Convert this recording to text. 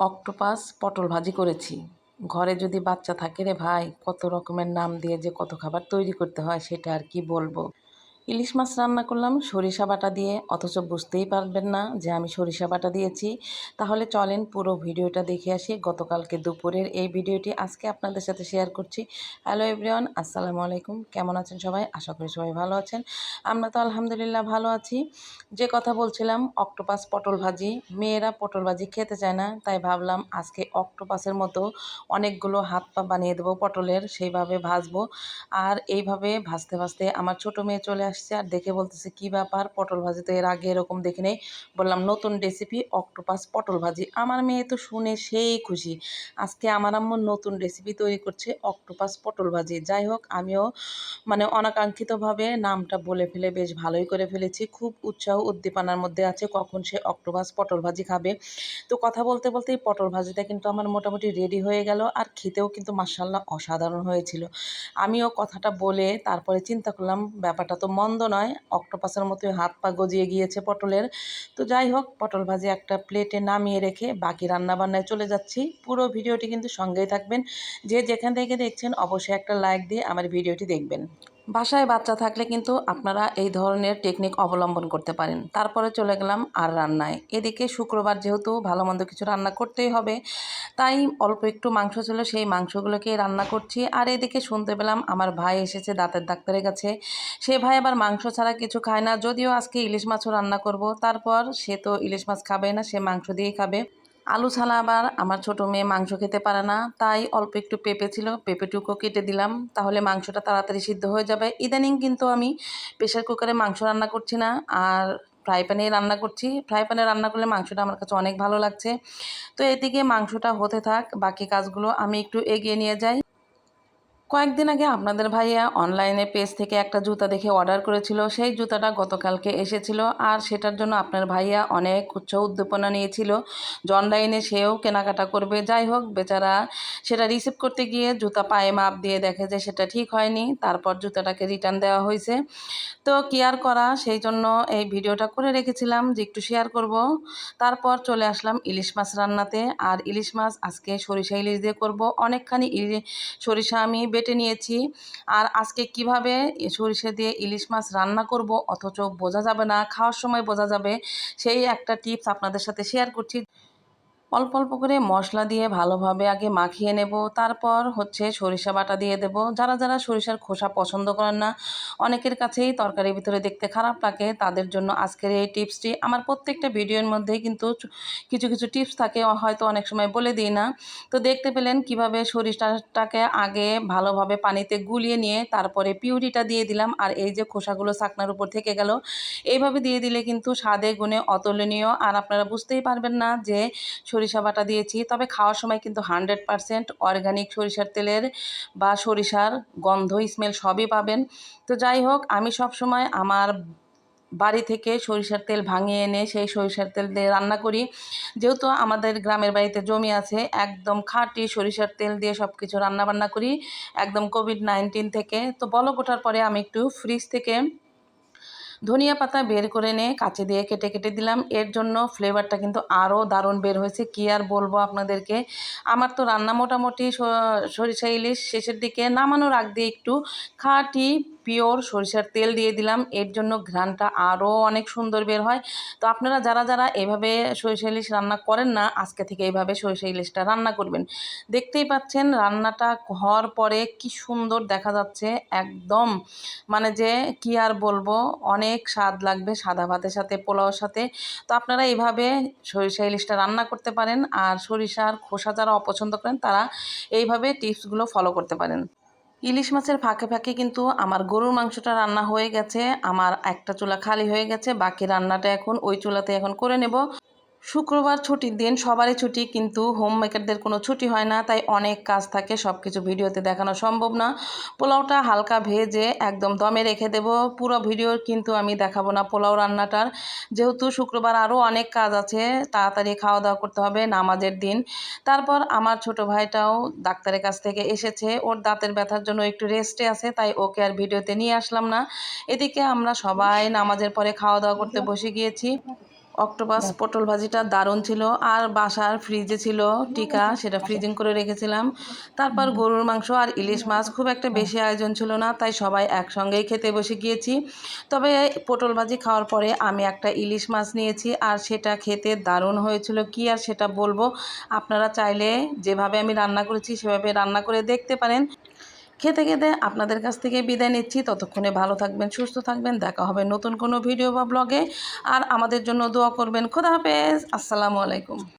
Octopus পটল ভাজি করেছি। ঘরে যদি বাচ্চা থাকে রে ভাই, কত রকমের নাম দিয়ে যে কত খাবার তৈরি করতে হয় সেটা আর কি বলব? ইলিশ মাছ রান্না করলাম, সরিষা বাটা দিয়ে, অথচ বুঝতেই পারবেন না যে আমি সরিষা বাটা দিয়েছি। তাহলে চলেন পুরো ভিডিওটা দেখে আসি, গতকালকে দুপুরের এই ভিডিওটি আজকে আপনাদের সাথে শেয়ার করছি। হ্যালো এভরিওয়ান, আসসালামু আলাইকুম, কেমন আছেন সবাই? আশা করি সবাই ভালো আছেন। আমরা তো আলহামদুলিল্লাহ ভালো আছি। যে কথা বলছিলাম, অক্টোপাস পটল ভাজি, মেয়েরা পটল ভাজি খেতে চায় না, তাই ভাবলাম আজকে অক্টোপাসের মতো অনেকগুলো হাত পা বানিয়ে দেবো পটলের, সেইভাবে ভাজবো। আর এইভাবে ভাজতে ভাজতে আমার ছোট মেয়ে চলে আসছে আর দেখে বলতেছে, কি ব্যাপার? পটল ভাজি তো এর আগে এরকম দেখে নেই। বললাম, নতুন রেসিপি অক্টোপাস পটল ভাজি। আমার মেয়ে তো শুনে সেই খুশি। আজকে আমার আম্মু নতুন রেসিপি তৈরি করছে অক্টোপাস পটল ভাজি। যাই হোক, আমিও মানে অনাকাঙ্ক্ষিতভাবে নামটা বলে ফেলে বেশ ভালোই করে ফেলেছি। খুব উৎসাহ উদ্দীপনার মধ্যে আছে কখন সে অক্টোপাস পটল ভাজি খাবে। তো কথা বলতে বলতেই পটল ভাজিটা কিন্তু আমার মোটামুটি রেডি হয়ে গেল আর খেতেও কিন্তু মার্শাল্লাহ অসাধারণ হয়েছিল। আমিও কথাটা বলে তারপরে চিন্তা করলাম, ব্যাপারটা তো মন্দ নয়, অক্টোপাসের মতোই হাত পা গজিয়ে গিয়েছে পটলের। তো যাই হোক, পটল ভাজি একটা প্লেটে নামিয়ে রেখে বাকি রান্নাবান্নায় চলে যাচ্ছি। পুরো ভিডিওটি কিন্তু সঙ্গেই থাকবেন। যে যেখান থেকে দেখছেন, অবশ্যই একটা লাইক দিয়ে আমার ভিডিওটি দেখবেন। বাসায় বাচ্চা থাকলে কিন্তু আপনারা এই ধরনের টেকনিক অবলম্বন করতে পারেন। তারপরে চলে গেলাম আর রান্নায়। এদিকে শুক্রবার যেহেতু ভালো মন্দ কিছু রান্না করতেই হবে, তাই অল্প একটু মাংস ছিল, সেই মাংসগুলোকে রান্না করছি। আর এদিকে শুনতে পেলাম আমার ভাই এসেছে, দাঁতের ডাক্তারের কাছে। সে ভাই আবার মাংস ছাড়া কিছু খায় না, যদিও আজকে ইলিশ মাছও রান্না করব। তারপর সে তো ইলিশ মাছ খাবে না, সে মাংস দিয়েই খাবে। আলু ছাড়া আবার আমার ছোট মেয়ে মাংস খেতে পারে না। তাই অল্প একটু পেঁপে ছিল পেঁপেটুকু কেটে দিলাম। তাহলে মাংসটা তাড়াতাড়ি সিদ্ধ হয়ে যাবে। ইদানিং কিন্তু আমি প্রেশার কুকারে মাংস রান্না করছি না, আর ফ্রাই প্যানে রান্না করছি। ফ্রাই প্যানে রান্না করলে মাংসটা আমার কাছে অনেক ভালো লাগছে। তো এদিকে মাংসটা হতে থাক, বাকি কাজগুলো আমি একটু এগিয়ে নিয়ে যাই। কয়েকদিন আগে আপনাদের ভাইয়া অনলাইনে পেজ থেকে একটা জুতা দেখে অর্ডার করেছিল। সেই জুতাটা গতকালকে এসেছিল আর সেটার জন্য আপনার ভাইয়া অনেক উচ্চ উদ্দীপনা নিয়েছিল। যে অনলাইনে সেও কেনাকাটা করবে। যাই হোক, বেচারা সেটা রিসিভ করতে গিয়ে জুতা পায়ে মাপ দিয়ে দেখে যে সেটা ঠিক হয়নি। তারপর জুতাটাকে রিটার্ন দেওয়া হয়েছে। তো কি আর করা? সেই জন্য এই ভিডিওটা করে রেখেছিলাম যে একটু শেয়ার করব। তারপর চলে আসলাম ইলিশ মাছ রান্নাতে। আর ইলিশ মাছ আজকে সরিষা ইলিশ দিয়ে করব। অনেকখানি সরিষা আমি বেটে নিয়েছি। আর আজকে কীভাবে সরিষা দিয়ে ইলিশ মাছ রান্না করব অথচ বোঝা যাবে না, খাওয়ার সময় বোঝা যাবে, সেই একটা টিপস আপনাদের সাথে শেয়ার করছি। অল্প অল্প করে মশলা দিয়ে ভালোভাবে আগে মাখিয়ে নেব। তারপর হচ্ছে সরিষা বাটা দিয়ে দেব। যারা যারা সরিষার খোসা পছন্দ করেন না, অনেকের কাছেই তরকারির ভিতরে দেখতে খারাপ লাগে। তাদের জন্য আজকের এই টিপসটি। আমার প্রত্যেকটা ভিডিওর মধ্যেই কিন্তু কিছু কিছু টিপস থাকে। হয়তো অনেক সময় বলে দিই না। তো দেখতে পেলেন কীভাবে সরিষাটাকে আগে ভালোভাবে পানিতে গুলিয়ে নিয়ে তারপরে পিউরিটা দিয়ে দিলাম। আর এই যে খোসাগুলো চাকনার উপর থেকে গেল, এইভাবে দিয়ে দিলে কিন্তু স্বাদে গুণে অতুলনীয়। আর আপনারা বুঝতেই পারবেন না যে সরিষা বাটা দিয়েছি। তবে খাওয়ার সময় কিন্তু হানড্রেড পারসেন্ট অর্গানিক সরিষার তেলের বা সরিষার গন্ধ স্মেল সবই পাবেন। তো যাই হোক, আমি সব সময় আমার বাড়ি থেকে সরিষার তেল ভাঙিয়ে এনে সেই সরিষার তেল দিয়ে রান্না করি। যেহেতু আমাদের গ্রামের বাড়িতে জমি আছে, একদম খাঁটি সরিষার তেল দিয়ে সব কিছু রান্নাবান্না করি, একদম কোভিড নাইন্টিন থেকে। তো বলক ওঠার পরে আমি একটু ফ্রিজ থেকে ধনিয়া পাতা বের করে নিয়ে কাঁচি দিয়ে কেটে কেটে দিলাম। এর জন্য ফ্লেভারটা কিন্তু আরও দারুণ বের হয়েছে। কী আর বলব আপনাদেরকে? আমার তো রান্না মোটামুটি সরিষা ইলিশ শেষের দিকে নামানোর আগ দিয়ে একটু খাঁটি পিওর সরিষার তেল দিয়ে দিলাম। এর জন্য ঘ্রানটা আরও অনেক সুন্দর বের হয়। তো আপনারা যারা যারা এভাবে সরিষা ইলিশ রান্না করেন না, আজকে থেকে এইভাবে সরিষা ইলিশটা রান্না করবেন। দেখতেই পাচ্ছেন রান্নাটা হওয়ার পরে কি সুন্দর দেখা যাচ্ছে একদম। মানে যে কি আর বলব, অনেক স্বাদ লাগবে সাদা ভাতের সাথে, পোলাওর সাথে। তো আপনারা এইভাবে সরিষা ইলিশটা রান্না করতে পারেন। আর সরিষার খোসা যারা অপছন্দ করেন, তারা এইভাবে টিপসগুলো ফলো করতে পারেন। ইলিশ মাছের ফাঁকে ফাঁকে কিন্তু আমার গরুর মাংসটা রান্না হয়ে গেছে। আমার একটা চুলা খালি হয়ে গেছে। বাকি রান্নাটা এখন ওই চুলাতে এখন করে নেব। শুক্রবার ছুটির দিন, সবারই ছুটি, কিন্তু হোম মেকারদের কোনো ছুটি হয় না, তাই অনেক কাজ থাকে সব কিছু ভিডিওতে দেখানো সম্ভব না। পোলাওটা হালকা ভেজে একদম দমে রেখে দেব, পুরো ভিডিও কিন্তু আমি দেখাবো না পোলাও রান্নাটার। যেহেতু শুক্রবার আরও অনেক কাজ আছে, তাড়াতাড়ি খাওয়া দাওয়া করতে হবে নামাজের দিন। তারপর আমার ছোট ভাইটাও ডাক্তারের কাছ থেকে এসেছে, ওর দাঁতের ব্যথার জন্য একটু রেস্টে আছে, তাই ওকে আর ভিডিওতে নিয়ে আসলাম না। এদিকে আমরা সবাই নামাজের পরে খাওয়া দাওয়া করতে বসে গিয়েছি। অক্টোপাস পটল ভাজিটা দারুণ ছিল। আর বাসার ফ্রিজে ছিল টিকা সেটা ফ্রিজিং করে রেখেছিলাম। তারপর গরুর মাংস আর ইলিশ মাছ খুব একটা বেশি আয়োজন ছিল না তাই সবাই একসঙ্গেই খেতে বসে গিয়েছি। তবে পটল ভাজি খাওয়ার পরে আমি একটা ইলিশ মাছ নিয়েছি আর সেটা খেতে দারুণ হয়েছিল। কি আর সেটা বলব? আপনারা চাইলে যেভাবে আমি রান্না করেছি সেভাবে রান্না করে দেখতে পারেন। খেতে খেতে আপনাদের কাছ থেকে বিদায় নিচ্ছি। ততক্ষণে ভালো থাকবেন, সুস্থ থাকবেন। দেখা হবে নতুন কোনো ভিডিও বা ব্লগে আর আমাদের জন্য দোয়া করবেন। খোদা হাফেজ। আসসালামু আলাইকুম।